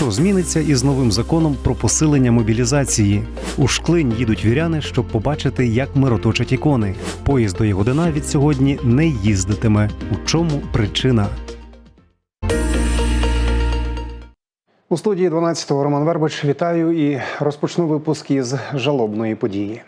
Що зміниться із новим законом про посилення мобілізації? У Шклинь їдуть віряни, щоб побачити, як мироточать ікони. Поїзд до Ягодина від сьогодні не їздитиме. У чому причина? У студії 12-го Роман Вербич вітаю і розпочну випуск із жалобної події.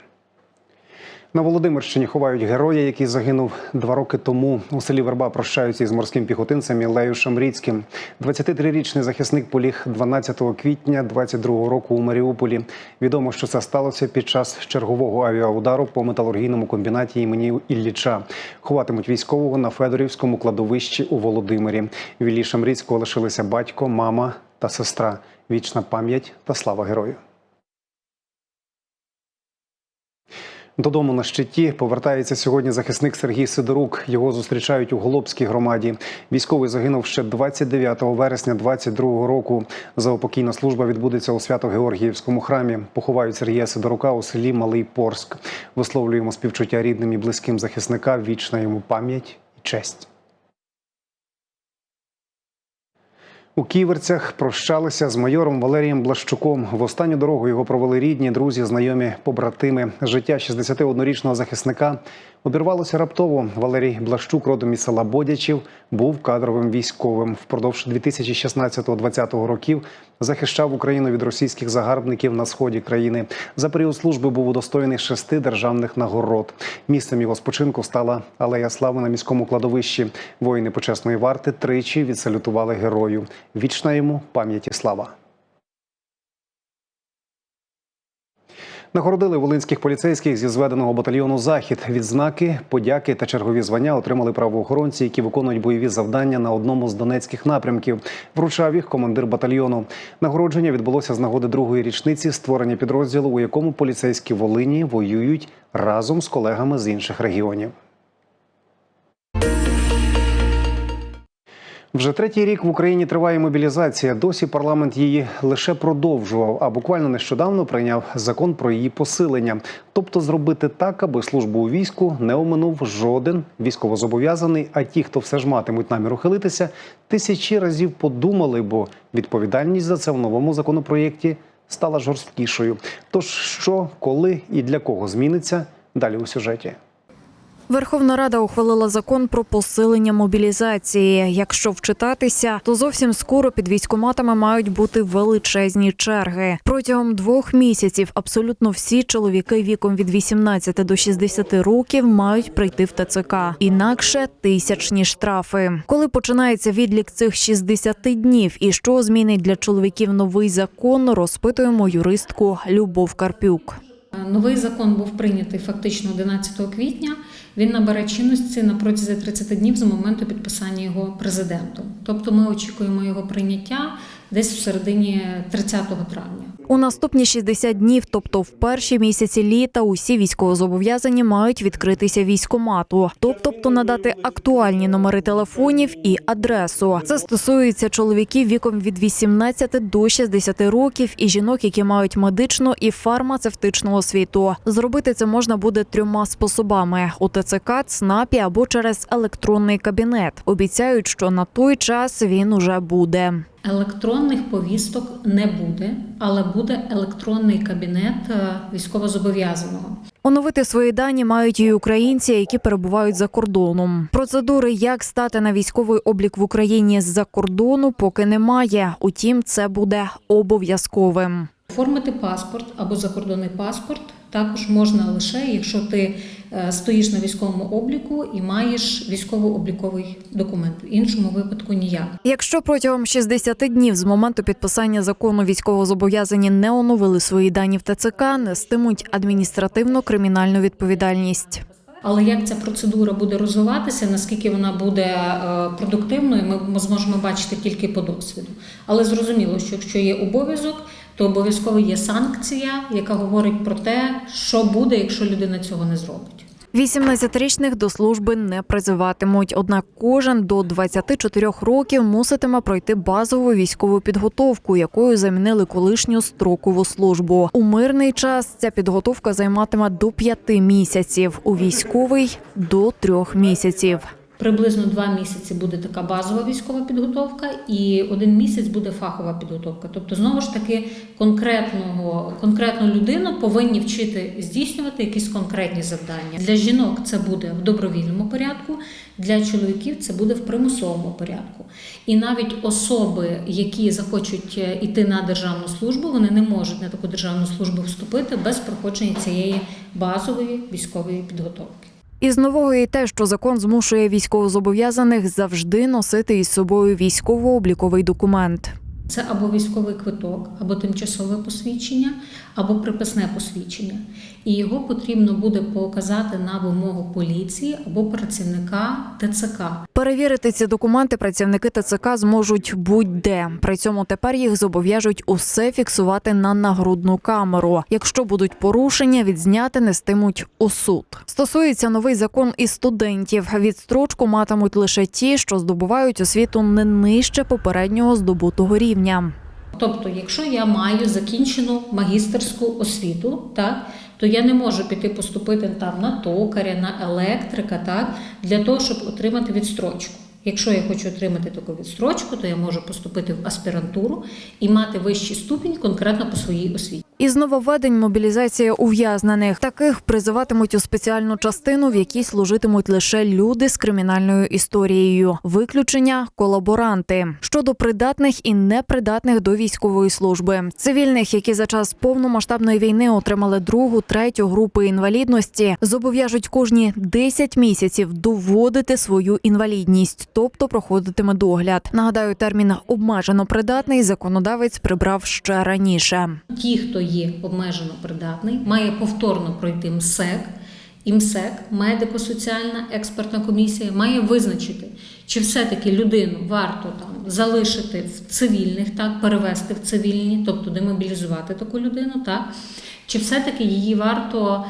На Володимирщині ховають героя, який загинув два роки тому. У селі Верба прощаються із морським піхотинцем Ілею Шамріцьким. 23-річний захисник поліг 12 квітня 22 року у Маріуполі. Відомо, що це сталося під час чергового авіаудару по металургійному комбінаті імені Ілліча. Ховатимуть військового на Федорівському кладовищі у Володимирі. В Іллі Шамріцького лишилися батько, мама та сестра. Вічна пам'ять та слава герою. Додому на щиті повертається сьогодні захисник Сергій Сидорук. Його зустрічають у Голобській громаді. Військовий загинув ще 29 вересня 22 року. Заопокійна служба відбудеться у Свято-Георгіївському храмі. Поховають Сергія Сидорука у селі Малий Порск. Висловлюємо співчуття рідним і близьким захисника. Вічна йому пам'ять і честь. У Ківерцях прощалися з майором Валерієм Блащуком. В останню дорогу його провели рідні, друзі, знайомі, побратими. Життя 61-річного захисника обірвалося раптово. Валерій Блащук, родом із села Бодячів, був кадровим військовим. Впродовж 2016-2020 років захищав Україну від російських загарбників на сході країни. За період служби був удостоєний шести державних нагород. Місцем його спочинку стала алея слави на міському кладовищі. Воїни почесної варти тричі відсалютували герою. Вічна йому пам'яті слава. Нагородили волинських поліцейських зі зведеного батальйону Захід. Відзнаки, подяки та чергові звання отримали правоохоронці, які виконують бойові завдання на одному з донецьких напрямків. Вручав їх командир батальйону. Нагородження відбулося з нагоди другої річниці створення підрозділу, у якому поліцейські Волині воюють разом з колегами з інших регіонів. Вже третій рік в Україні триває мобілізація. Досі парламент її лише продовжував, а буквально нещодавно прийняв закон про її посилення, тобто зробити так, аби службу у війську не оминув жоден військовозобов'язаний. А ті, хто все ж матимуть намір ухилитися, тисячі разів подумали, бо відповідальність за це в новому законопроєкті стала жорсткішою. Тож що, коли і для кого зміниться далі у сюжеті. Верховна Рада ухвалила закон про посилення мобілізації. Якщо вчитатися, то зовсім скоро під військоматами мають бути величезні черги. Протягом двох місяців абсолютно всі чоловіки віком від 18 до 60 років мають прийти в ТЦК. Інакше тисячні штрафи. Коли починається відлік цих 60 днів, і що змінить для чоловіків новий закон, розпитуємо юристку Любов Карпюк. Новий закон був прийнятий фактично 11 квітня. Він набере чинності на протязі 30 днів з моменту підписання його президентом. Тобто ми очікуємо його прийняття десь в середині 30 травня. У наступні 60 днів, тобто в перші місяці літа, усі військовозобов'язані мають відкритися військомату, тобто надати актуальні номери телефонів і адресу. Це стосується чоловіків віком від 18 до 60 років і жінок, які мають медичну і фармацевтичну освіту. Зробити це можна буде трьома способами: у ЦНАПі або через електронний кабінет. Обіцяють, що на той час він уже буде. Електронних повісток не буде, але буде електронний кабінет е, військовозобов'язаного. Оновити свої дані мають і українці, які перебувають за кордоном. Процедури, як стати на військовий облік в Україні з-за кордону, поки немає. Утім, це буде обов'язковим. Оформити паспорт або закордонний паспорт також можна лише, якщо ти е, стоїш на військовому обліку і маєш військово-обліковий документ. В іншому випадку ніяк. Якщо протягом 60 днів з моменту підписання закону військовозобов'язані не оновили свої дані в ТЦК, нестимуть адміністративно-кримінальну відповідальність. Але як ця процедура буде розвиватися, наскільки вона буде е, продуктивною, ми- ми зможемо бачити тільки по досвіду. Але зрозуміло, що якщо є обов'язок, то обов'язково є санкція, яка говорить про те, що буде, якщо людина цього не зробить. 18-річних до служби не призиватимуть. Однак кожен до 24 років муситиме пройти базову військову підготовку, якою замінили колишню строкову службу. У мирний час ця підготовка займатиме до 5 місяців, у військовий до 3 місяців. Приблизно два місяці буде така базова військова підготовка, і один місяць буде фахова підготовка. Тобто, знову ж таки, конкретного конкретну людину повинні вчити здійснювати якісь конкретні завдання. Для жінок це буде в добровільному порядку, для чоловіків це буде в примусовому порядку. І навіть особи, які захочуть е, іти на державну службу, вони не можуть на таку державну службу вступити без проходження цієї базової військової підготовки. Із нового і те, що закон змушує військовозобов'язаних завжди носити із собою військово-обліковий документ. Це або військовий квиток, або тимчасове посвідчення, або приписне посвідчення. І його потрібно буде показати на вимогу поліції або працівника ТЦК. Перевірити ці документи працівники ТЦК зможуть будь-де. При цьому тепер їх зобов'яжуть усе фіксувати на нагрудну камеру. Якщо будуть порушення, відзняти нестимуть у суд. Стосується новий закон і студентів. Відстрочку матимуть лише ті, що здобувають освіту не нижче попереднього здобутого рівня. Тобто, якщо я маю закінчену магістерську освіту, так, то я не можу піти поступити там на токаря, на електрика, так, для того, щоб отримати відстрочку. Якщо я хочу отримати таку відстрочку, то я можу поступити в аспірантуру і мати вищий ступінь конкретно по своїй освіті. Із нововведень мобілізація ув'язнених. Таких призиватимуть у спеціальну частину, в якій служитимуть лише люди з кримінальною історією. Виключення колаборанти щодо придатних і непридатних до військової служби. Цивільних, які за час повномасштабної війни отримали другу, третю групи інвалідності, зобов'яжуть кожні 10 місяців доводити свою інвалідність, тобто проходитиме догляд. Нагадаю, термін обмежено придатний законодавець прибрав ще раніше. Ті, хто є обмежено придатний, має повторно пройти МСЕК. І МСЕК, медико-соціальна експертна комісія, має визначити, чи все-таки людину варто там залишити в цивільних, так, перевести в цивільні, тобто демобілізувати таку людину, так, чи все-таки її варто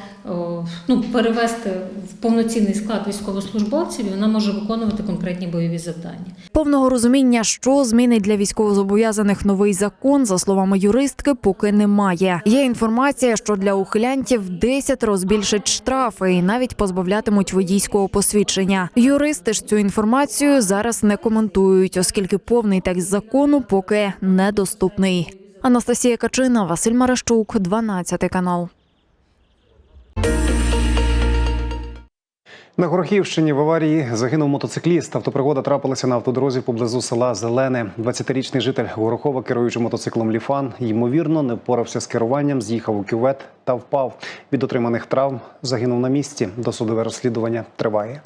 ну, перевести в повноцінний склад військовослужбовців, і вона може виконувати конкретні бойові завдання. Повного розуміння, що змінить для військовозобов'язаних новий закон, за словами юристки, поки немає. Є інформація, що для ухилянтів 10 збільшать штрафи і навіть позбавлятимуть водійського посвідчення. Юристи ж цю інформацію зараз не коментують, оскільки повний текст закону поки недоступний. Анастасія Качина, Василь Марещук, 12 канал. На Горохівщині в аварії загинув мотоцикліст. Автопригода трапилася на автодорозі поблизу села Зелене. 20-річний житель Горохова, керуючи мотоциклом Ліфан, ймовірно, не впорався з керуванням, з'їхав у кювет та впав. Від отриманих травм загинув на місці. Досудове розслідування триває.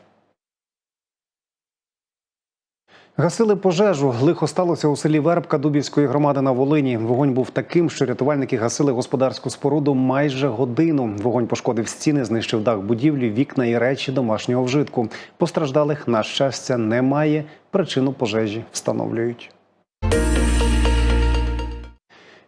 Гасили пожежу. Лихо сталося у селі Вербка Дубівської громади на Волині. Вогонь був таким, що рятувальники гасили господарську споруду майже годину. Вогонь пошкодив стіни, знищив дах будівлі, вікна і речі домашнього вжитку. Постраждалих, на щастя, немає. Причину пожежі встановлюють.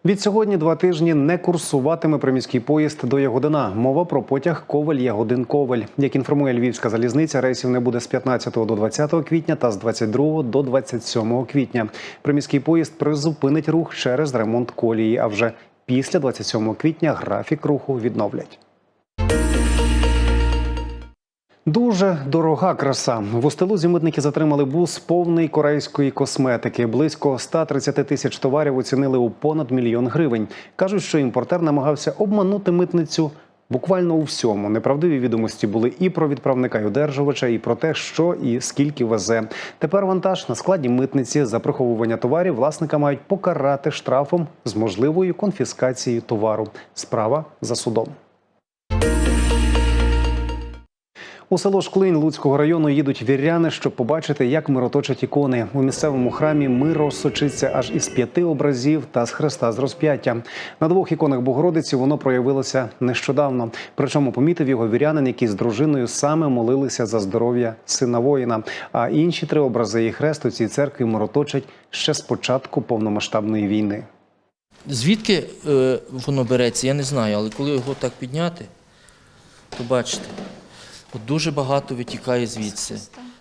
Від сьогодні два тижні не курсуватиме приміський поїзд до Ягодина. Мова про потяг Коваль-Ягодин-Коваль. Як інформує Львівська залізниця, рейсів не буде з 15 до 20 квітня та з 22 до 27 квітня. Приміський поїзд призупинить рух через ремонт колії. А вже після 27 квітня графік руху відновлять. Дуже дорога краса. В Устилузі митники затримали бус повний корейської косметики. Близько 130 тисяч товарів оцінили у понад мільйон гривень. Кажуть, що імпортер намагався обманути митницю буквально у всьому. Неправдиві відомості були і про відправника й одержувача, і про те, що і скільки везе. Тепер вантаж на складі митниці за приховування товарів власника мають покарати штрафом з можливою конфіскацією товару. Справа за судом. У село Шклинь Луцького району їдуть віряни, щоб побачити, як мироточать ікони. У місцевому храмі миро сочиться аж із п'яти образів та з хреста з розп'яття. На двох іконах Богородиці воно проявилося нещодавно. Причому помітив його вірянин, який з дружиною саме молилися за здоров'я сина воїна. А інші три образи і хрест у цій церкві мироточать ще з початку повномасштабної війни. Звідки е, воно береться, я не знаю, але коли його так підняти, то бачите, от дуже багато витікає звідси,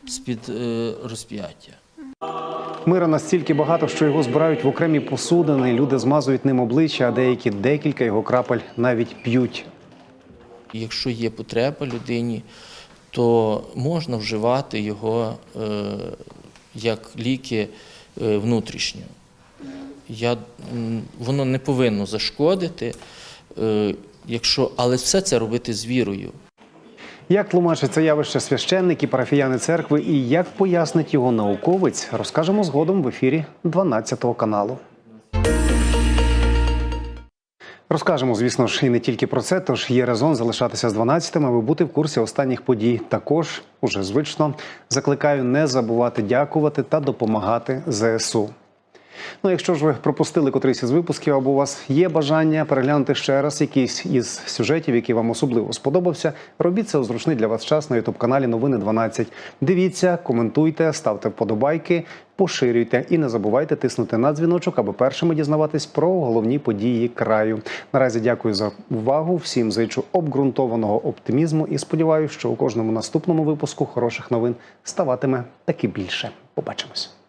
з-під е, розп'яття. Мира настільки багато, що його збирають в окремі посудини. Люди змазують ним обличчя, а деякі декілька його крапель навіть п'ють. Якщо є потреба людині, то можна вживати його е, як ліки е, внутрішньо. Я, воно не повинно зашкодити, е, якщо, але все це робити з вірою. Як тлумачить це явище священник і парафіяни церкви, і як пояснить його науковець, розкажемо згодом в ефірі 12 каналу. Розкажемо, звісно ж, і не тільки про це, тож є резон залишатися з 12-м, аби бути в курсі останніх подій. Також уже звично закликаю не забувати дякувати та допомагати ЗСУ. Ну, якщо ж ви пропустили котрийсь із випусків, або у вас є бажання переглянути ще раз якийсь із сюжетів, який вам особливо сподобався, робіть це у зручний для вас час на ютуб каналі Новини 12. Дивіться, коментуйте, ставте вподобайки, поширюйте і не забувайте тиснути на дзвіночок, аби першими дізнаватись про головні події краю. Наразі дякую за увагу. Всім зичу обґрунтованого оптимізму і сподіваюся, що у кожному наступному випуску хороших новин ставатиме таки більше. Побачимось.